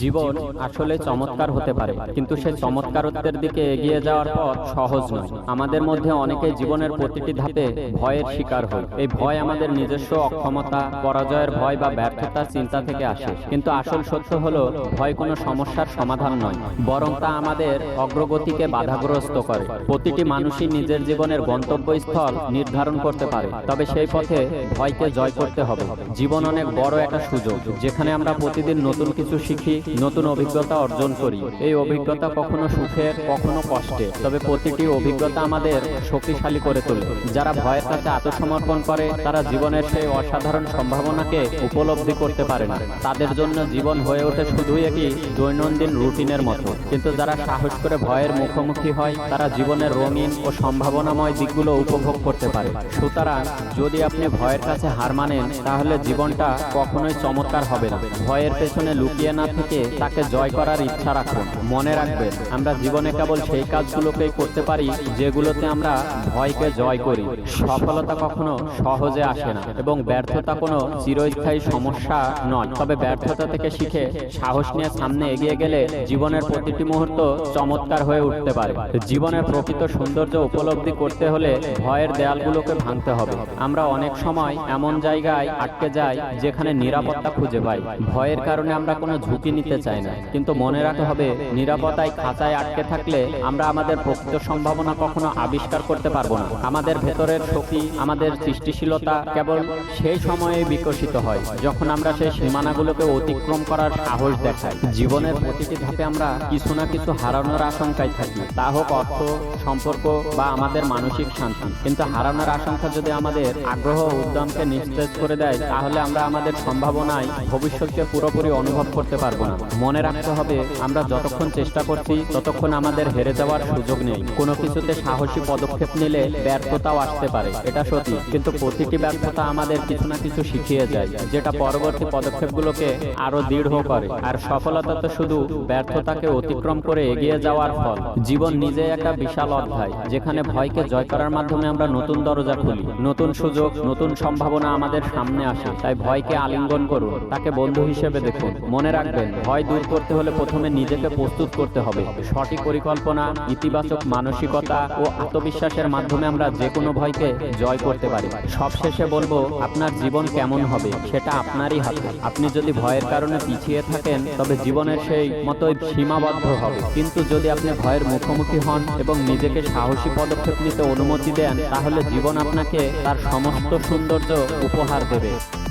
জীবন আসলে চমৎকার হতে পারে, কিন্তু সে চমৎকারত্বের দিকে এগিয়ে যাওয়ার পথ সহজ নয়। আমাদের মধ্যে অনেকে জীবনের প্রতিটি ধাপে ভয়ের শিকার হয় এই ভয় আমাদের নিজস্ব অক্ষমতা, পরাজয়ের ভয় বা ব্যর্থতার চিন্তা থেকে আসে। কিন্তু আসল সত্য হলো, ভয় কোনো সমস্যার সমাধান নয়, বরং তা আমাদের অগ্রগতিকে বাধাগ্রস্ত করে। প্রতিটি মানুষই নিজের জীবনের গন্তব্যস্থল নির্ধারণ করতে পারে, তবে সেই পথে ভয়কে জয় করতে হবে। জীবন অনেক বড় একটা সুযোগ, যেখানে আমরা প্রতিদিন নতুন কিছু শিখি নতুন অভিজ্ঞতা অর্জন করি। এই অভিজ্ঞতা কখনো সুখের কখনো কষ্টের তবে প্রতিটি অভিজ্ঞতা আমাদের শক্তিশালী করে তোলে। যারা ভয়ের কাছে আত্মসমর্পণ করে, তারা জীবনের সেই অসাধারণ সম্ভাবনাকে উপলব্ধি করতে পারে না। তাদের জন্য জীবন হয়ে ওঠে শুধুই একটি দৈনন্দিন রুটিনের মতো। কিন্তু যারা সাহস করে ভয়ের মুখোমুখি হয়, তারা জীবনের রঙিন ও সম্ভাবনাময় দিকগুলো উপভোগ করতে পারে। সুতরাং যদি আপনি ভয়ের কাছে হার মানেন, তাহলে জীবনটা কখনোই চমৎকার হবে না। ভয়ের পেছনে লুকিয়ে না থেকে তাকে জয় করার ইচ্ছা রাখুন। মনে রাখবেন, আমরা জীবনে কেবল সেই কাজগুলোকেই করতে পারি যেগুলোতে আমরা ভয়কে জয় করি। সফলতা কখনো সহজে আসে না এবং ব্যর্থতা কোনো চিরস্থায়ী সমস্যা নয়। তবে ব্যর্থতা থেকে শিখে সাহস নিয়ে সামনে এগিয়ে গেলে জীবনের প্রতিটি মুহূর্ত চমৎকার হয়ে উঠতে পারে। জীবনের প্রকৃত সৌন্দর্য উপলব্ধি করতে হলে ভয়ের দেয়ালগুলোকে ভাঙতে হবে। আমরা অনেক সময় এমন জায়গায় আটকে যাই যেখানে নিরাপত্তা খুঁজে পাই। ভয়ের কারণে আমরা কোনো ঝুঁকি নিতে চাই না। কিন্তু মনে রাখতে হবে, নিরাপত্তায় খাঁচায় আটকে থাকলে আমরা আমাদের প্রকৃত সম্ভাবনা কখনো আবিষ্কার করতে পারব না। আমাদের ভেতরের শক্তি, আমাদের সৃষ্টিশীলতা কেবল সেই সময়ে বিকশিত হয়, যখন আমরা সেই সীমানাগুলোকে অতিক্রম করার সাহস দেখাই। জীবনের প্রতিটি ধাপে আমরা কিছু না কিছু হারানোর আশঙ্কায় থাকি। তা হোক অর্থ, সম্পর্ক বা আমাদের মানসিক শান্তি। কিন্তু হারানোর আশঙ্কা যদি আমাদের আগ্রহ উদ্যমকে নিস্তেজ করে দেয়, তাহলে আমরা আমাদের সম্ভাবনায় ভবিষ্যৎকে পুরোপুরি অনুভব করতে পারব না। মনে রাখতে হবে, আমরা যতক্ষণ চেষ্টা করছি, ততক্ষণ আমাদের হেরে যাওয়ার সুযোগ নেই। কোনো কিছুতে সাহসী পদক্ষেপ নিলে ব্যর্থতাও আসতে পারে, এটা সত্যি। কিন্তু প্রতিটি ব্যর্থতা আমাদের কিছু না কিছু শিখিয়ে যায়, যেটা পরবর্তী পদক্ষেপগুলোকে আরও দৃঢ় করে। আর সফলতা তো শুধু ব্যর্থতাকে অতিক্রম করে এগিয়ে যাওয়ার ফল। জীবন নিজে একটা বিশাল অধ্যায়, যেখানে ভয়কে জয় করার মাধ্যমে আমরা নতুন দরজা খুলি। নতুন সুযোগ, নতুন সম্ভাবনা আমাদের সামনে আসে, তাই ভয়কে আলিঙ্গন করুন, তাকে বন্ধু হিসেবে দেখুন। মনে রাখবেন ভয় দূর করতে হলে প্রথমে নিজেকে প্রস্তুত করতে হবে। সঠিক পরিকল্পনা, ইতিবাচক মানসিকতা ও আত্মবিশ্বাসের মাধ্যমে আমরা যে কোনো ভয়কে জয় করতে পারি। সবশেষে বলব, আপনার জীবন কেমন হবে সেটা আপনারই হাতে। আপনি যদি ভয়ের কারণে পিছিয়ে থাকেন, তবে জীবনের সেই মতোই সীমাবদ্ধ হবে। কিন্তু যদি আপনি ভয়ের মুখোমুখি হন এবং নিজেকে সাহসী পদক্ষেপ নিতে অনুমতি দেন, তাহলে জীবন আপনাকে তার সমস্ত সৌন্দর্য উপহার দেবে।